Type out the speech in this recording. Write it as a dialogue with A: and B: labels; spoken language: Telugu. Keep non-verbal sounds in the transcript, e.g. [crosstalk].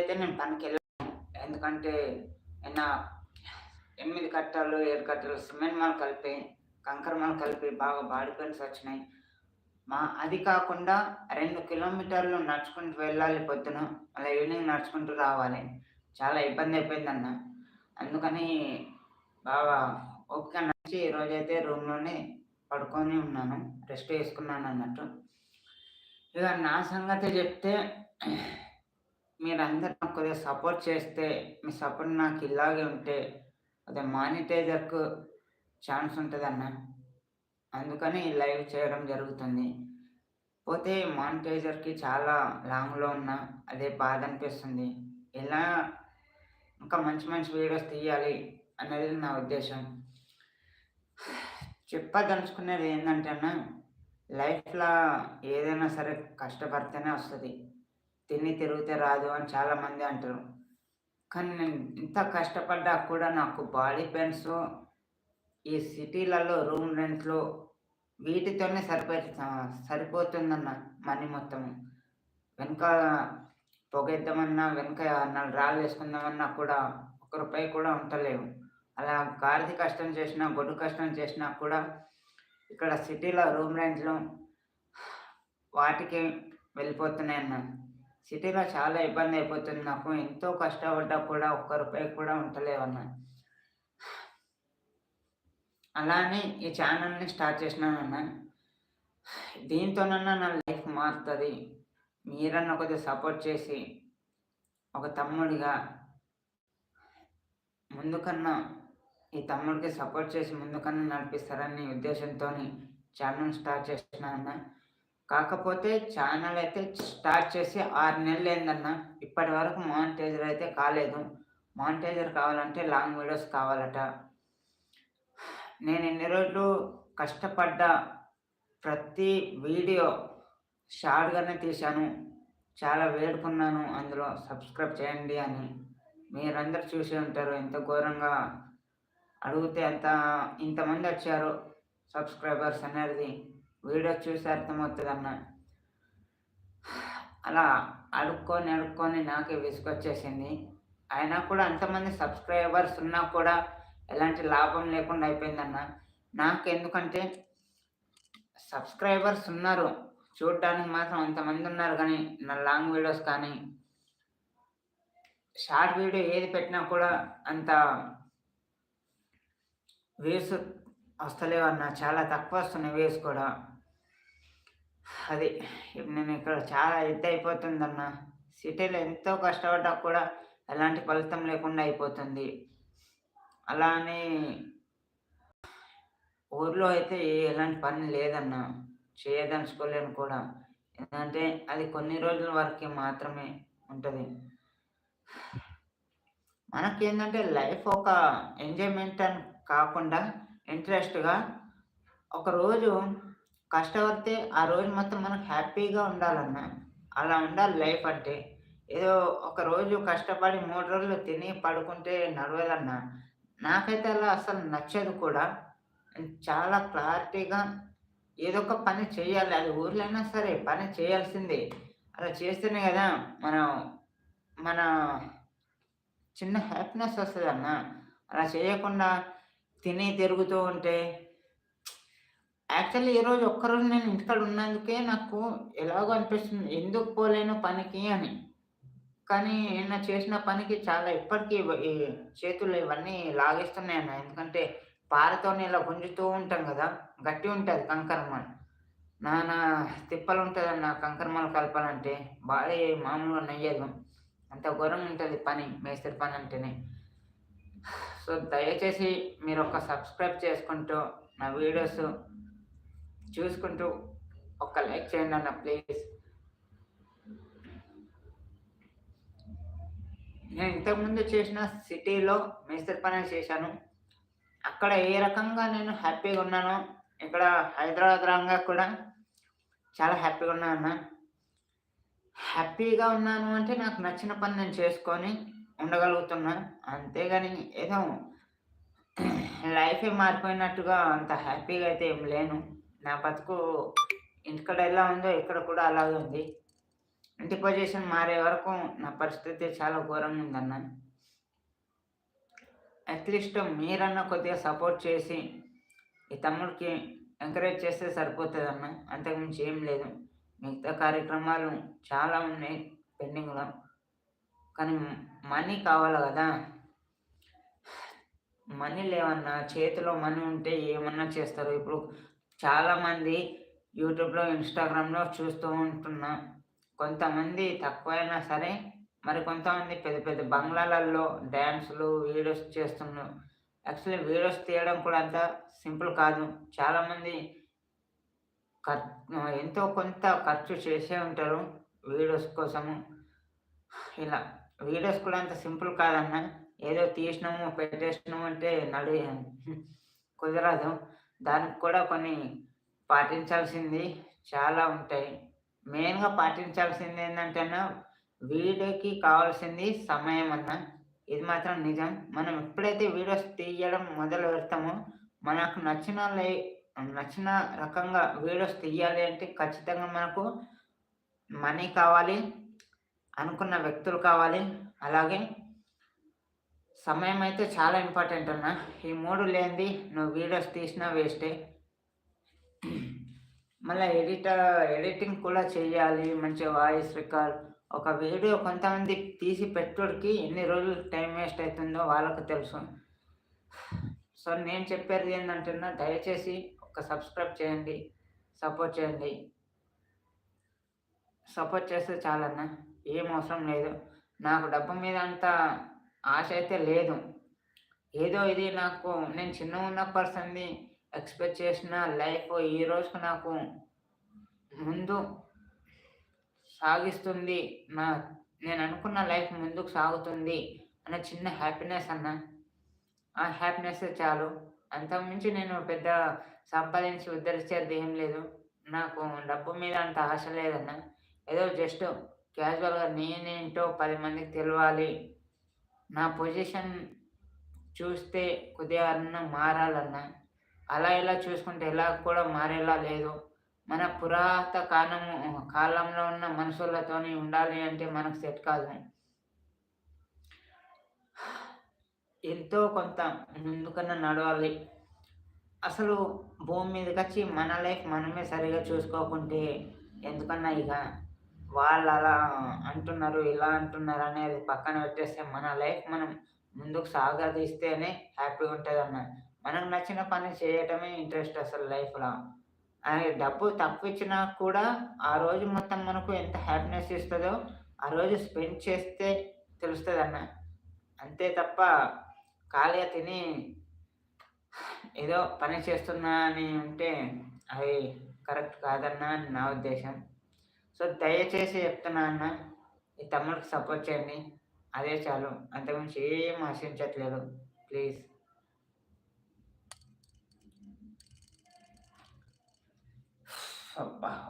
A: అయితే నేను పనికి వెళ్ళాను ఎందుకంటే నా ఎనిమిది కట్టలు ఏడు కట్టలు సిమెంట్ మాలు కలిపి కంకర మాలు కలిపి బాగా బాడీ పెయిన్స్ వచ్చినాయి మా అది కాకుండా రెండు కిలోమీటర్లు నడుచుకుంటూ వెళ్ళాలి పొద్దున. మళ్ళీ ఈవినింగ్ నడుచుకుంటూ రావాలి. చాలా ఇబ్బంది అయిపోయింది అన్న అందుకని బాగా ఓపిక నడిచి ఈరోజైతే రూమ్లోనే పడుకొని ఉన్నాను. రెస్ట్ చేసుకున్నాను అన్నట్టు. ఇక నా సంగతి చెప్తే మీరందరూ నాకు కొద్దిగా సపోర్ట్ చేస్తే మీ సపోర్ట్ నాకు ఇలాగే ఉంటే కొద్దిగా మానిటైజర్కు ఛాన్స్ ఉంటుంది అన్న అందుకని లైవ్ చేయడం జరుగుతుంది. పోతే మానిటైజర్కి చాలా లాంగ్లో ఉన్న అదే బాధ అనిపిస్తుంది. ఎలా ఇంకా మంచి మంచి వీడియోస్ తీయాలి అనేది నా ఉద్దేశం. చెప్పదలుచుకునేది ఏంటంటే అన్న లైఫ్లో ఏదైనా సరే కష్టపడితేనే వస్తుంది. తిని తిరిగితే రాదు అని చాలామంది అంటారు. కానీ నేను ఇంత కష్టపడ్డా కూడా నాకు బాడీ పెయిన్స్ ఈ సిటీలలో రూమ్ రెంట్లు వీటితోనే సరిపో సరిపోతుందన్న మనీ మొత్తం. వెనుక పొగేద్దామన్నా వెనుక నాలుగు రాళ్ళు వేసుకుందామన్నా కూడా ఒక రూపాయి కూడా ఉండలేవు అలా గాడిద కష్టం చేసినా గొడ్డు కష్టం చేసినా కూడా ఇక్కడ సిటీలో రూమ్ రెంట్లు వాటికి వెళ్ళిపోతున్నాయి అన్న సిటీలో చాలా ఇబ్బంది అయిపోతుంది నాకు. ఎంతో కష్టపడ్డా కూడా ఒక్క రూపాయి కూడా ఉండలేవన్నా అలానే ఈ ఛానల్ని స్టార్ట్ చేసినానన్నా. దీంతోనన్నా నా లైఫ్ మారుతుంది. మీరన్నా కొద్దిగా సపోర్ట్ చేసి ఒక తమ్ముడిగా ముందుకన్నా ఈ తమ్ముడికి సపోర్ట్ చేసి ముందుకన్నా నడిపిస్తారని ఉద్దేశంతో ఛానల్ స్టార్ట్ చేసినానన్న. కాకపోతే ఛానల్ అయితే స్టార్ట్ చేసి ఆరు నెలలు ఏందన్నా ఇప్పటి వరకు మానిటైజర్ అయితే కాలేదు. మానిటైజర్ కావాలంటే లాంగ్ వీడియోస్ కావాలట. నేను ఎన్ని రోజులు కష్టపడ్డ ప్రతి వీడియో షార్ట్గానే తీశాను. చాలా వేడుకున్నాను. అందులో సబ్స్క్రైబ్ చేయండి అని. మీరందరూ చూసి ఉంటారు. ఎంత ఘోరంగా అడిగితే ఎంత ఇంతమంది వచ్చారు సబ్స్క్రైబర్స్ అనేది. వీడియో చూసి అర్థమవుతుంది అన్న అలా అడుక్కొని అడుక్కొని నాకే విసుకొచ్చేసింది అయినా కూడా అంతమంది సబ్స్క్రైబర్స్ ఉన్నా కూడా ఎలాంటి లాభం లేకుండా అయిపోయిందన్న. నాకు ఎందుకంటే సబ్స్క్రైబర్స్ ఉన్నారు. చూడటానికి మాత్రం అంతమంది ఉన్నారు కానీ నా లాంగ్ వీడియోస్ కానీ షార్ట్ వీడియో ఏది పెట్టినా కూడా అంత వ్యూస్ వస్తలేవు అన్న. చాలా తక్కువ వస్తున్నాయి వేస్ కూడా. అది ఇప్పుడు నేను ఇక్కడ చాలా ఎత్తు అయిపోతుందన్న. సిటీలో ఎంతో కష్టపడ్డా కూడా ఎలాంటి ఫలితం లేకుండా అయిపోతుంది. అలానే ఊర్లో అయితే ఎలాంటి పని లేదన్న. చేయదలుచుకోలేను కూడా. ఎందుకంటే అది కొన్ని రోజుల వరకే మాత్రమే ఉంటుంది. మనకి ఏంటంటే లైఫ్ ఒక ఎంజాయ్మెంట్ అని కాకుండా ఇంట్రెస్ట్గా ఒకరోజు కష్టపడితే ఆ రోజు మొత్తం మనకు హ్యాపీగా ఉండాలన్న అలా ఉండాలి లైఫ్ అంటే. ఏదో ఒక రోజు కష్టపడి మూడు రోజులు తిని పడుకుంటే నడవదన్న నాకైతే అలా అసలు నచ్చదు కూడా. చాలా క్లారిటీగా ఏదో ఒక పని చేయాలి. అది ఊర్లైనా అయినా సరే పని చేయాల్సిందే. అలా చేస్తేనే కదా మనం మన చిన్న హ్యాపీనెస్ వస్తుంది అన్న అలా చేయకుండా తిని తిరుగుతూ ఉంటే యాక్చువల్లీ ఈరోజు ఒక్కరోజు నేను ఇంటికాడ ఉన్నందుకే నాకు ఎలాగో అనిపిస్తుంది ఎందుకు పోలేను పనికి అని. కానీ నేను చేసిన పనికి చాలా ఇప్పటికీ చేతులు ఇవన్నీ లాగేస్తున్నాయి అన్న. ఎందుకంటే పారతోనే ఇలా గుంజుతూ ఉంటాం కదా గట్టి ఉంటుంది కంకరమాల నాన్న తిప్పలు ఉంటుంది అన్న కంకరమల్ కలపాలంటే బాడీ మామూలుగా నెయ్యదు. అంత ఘోరంగా ఉంటుంది పని మేస్త్రి పని అంటేనే. సో దయచేసి మీరు ఒక సబ్స్క్రైబ్ చేసుకుంటూ నా వీడియోస్ చూసుకుంటూ ఒక లైక్ చేయండి అన్న ప్లీజ్. నేను ఇంతకుముందు చేసిన సిటీలో మేస్త్రి పని చేశాను. అక్కడ ఏ రకంగా నేను హ్యాపీగా ఉన్నానో ఇక్కడ హైదరాబాద్ రంగా కూడా చాలా హ్యాపీగా ఉన్నాను హ్యాపీగా ఉన్నాను అంటే నాకు నచ్చిన పని నేను చేసుకొని ఉండగలుగుతున్నా అంతేగాని ఏదో లైఫే మారిపోయినట్టుగా అంత హ్యాపీగా అయితే ఏం లేను. నా బతుకు ఇంటికడ ఎలా ఉందో ఇక్కడ కూడా అలాగే ఉంది. ఇంటి పొజిషన్ మారే వరకు నా పరిస్థితి చాలా ఘోరంగా ఉందన్న. అట్లీస్ట్ మీరన్నా కొద్దిగా సపోర్ట్ చేసి ఈ తమ్ముడికి ఎంకరేజ్ చేస్తే సరిపోతుందన్న. అంతకుమించి ఏం లేదు. మిగతా కార్యక్రమాలు చాలా ఉన్నాయి పెండింగ్లో. కానీ మనీ కావాలి కదా. మనీ లేవన్నా చేతిలో మనీ ఉంటే ఏమన్నా చేస్తారు. ఇప్పుడు చాలామంది యూట్యూబ్లో ఇన్స్టాగ్రామ్లో చూస్తూ ఉంటున్నా. కొంతమంది తక్కువైనా సరే మరి కొంతమంది పెద్ద పెద్ద బంగ్లాలలో డ్యాన్సులు వీడియోస్ చేస్తున్నారు యాక్చువల్లీ వీడియోస్ తీయడం కూడా అంత సింపుల్ కాదు. చాలామంది ఖర్ ఎంతో కొంత ఖర్చు చేసే ఉంటారు వీడియోస్ కోసము. ఇలా వీడియోస్ కూడా అంత సింపుల్ కాదన్న. ఏదో తీసినాము పెట్టేసినాము అంటే నడి [laughs] కుదరదు. దానికి కూడా కొన్ని పాటించాల్సింది చాలా ఉంటాయి. మెయిన్గా పాటించాల్సింది ఏంటంటే వీడియోకి కావాల్సింది సమయం అన్న. ఇది మాత్రం నిజం. మనం ఎప్పుడైతే వీడియోస్ తీయడం మొదలు పెడతామో మనకు నచ్చిన లై నచ్చిన రకంగా వీడియోస్ తీయాలి అంటే ఖచ్చితంగా మనకు మనీ కావాలి. అనుకున్న వ్యక్తులు కావాలి. అలాగే సమయం అయితే చాలా ఇంపార్టెంట్ అన్న. ఈ మూడు లేనిది నువ్వు వీడియోస్ తీసినా వేస్టే. మళ్ళీ ఎడిటర్ ఎడిటింగ్ కూడా చేయాలి మంచి వాయిస్ రికార్డ్. ఒక వీడియో కొంతమంది తీసి పెట్టుడికి ఎన్ని రోజులు టైం వేస్ట్ అవుతుందో వాళ్ళకు తెలుసు. సో నేను చెప్పేది ఏంటంటున్నా దయచేసి ఒక సబ్స్క్రైబ్ చేయండి. సపోర్ట్ చేయండి. సపోర్ట్ చేస్తే చాలన్నా. ఏం అవసరం లేదు. నాకు డబ్బు మీద అంత ఆశ అయితే లేదు. ఏదో ఇది నాకు నేను చిన్న ఉన్న పర్సన్ని ఎక్స్పెక్ట్ చేసిన లైఫ్ ఈ రోజుకు నాకు ముందు సాగిస్తుంది. నా నేను అనుకున్న లైఫ్ ముందుకు సాగుతుంది అన్న చిన్న హ్యాపీనెస్ అన్న. ఆ హ్యాపీనెస్ చాలు. అంతకుమించి నేను పెద్ద సంపాదించి ఉద్ధరించేది ఏం లేదు. నాకు డబ్బు మీద అంత ఆశ లేదన్న. ఏదో జస్ట్ క్యాజువల్గా నేనేంటో పది మందికి తెలియాలి నా పొజిషన్ చూస్తే కొద్దిగా అన్న మారాలన్నా. అలా ఇలా చూసుకుంటే ఎలా కూడా మారేలా లేదు. మన పురాత కాలము కాలంలో ఉన్న మనుషులతోని ఉండాలి అంటే మనకు సెట్ కాదు. ఎంతో కొంత ముందుకన్నా నడవాలి. అసలు భూమి మీదకి వచ్చి మన లైఫ్ మనమే సరిగా చూసుకోకుంటే ఎందుకన్నా ఇక? వాళ్ళు అలా అంటున్నారు ఇలా అంటున్నారు అనేది పక్కన పెట్టేస్తే మన లైఫ్ మనం ముందుకు సాగదీస్తేనే హ్యాపీగా ఉంటుంది అన్న మనకు నచ్చిన పని చేయటమే ఇంట్రెస్ట్ అసలు లైఫ్లో. డబ్బు తక్కువ ఇచ్చినా కూడా ఆ రోజు మొత్తం మనకు ఎంత హ్యాపీనెస్ ఇస్తుందో ఆ రోజు స్పెండ్ చేస్తే తెలుస్తుంది అన్న అంతే తప్ప ఖాళీగా తిని ఏదో పని చేస్తున్నా అని ఉంటే అది కరెక్ట్ కాదన్న నా ఉద్దేశం. సో దయచేసి చెప్తున్నా అన్న ఈ తమ్ముడికి సపోర్ట్ చేయండి. అదే చాలు. అంతకుమించి ఏం ఆశించట్లేదు. ప్లీజ్ అబ్బా.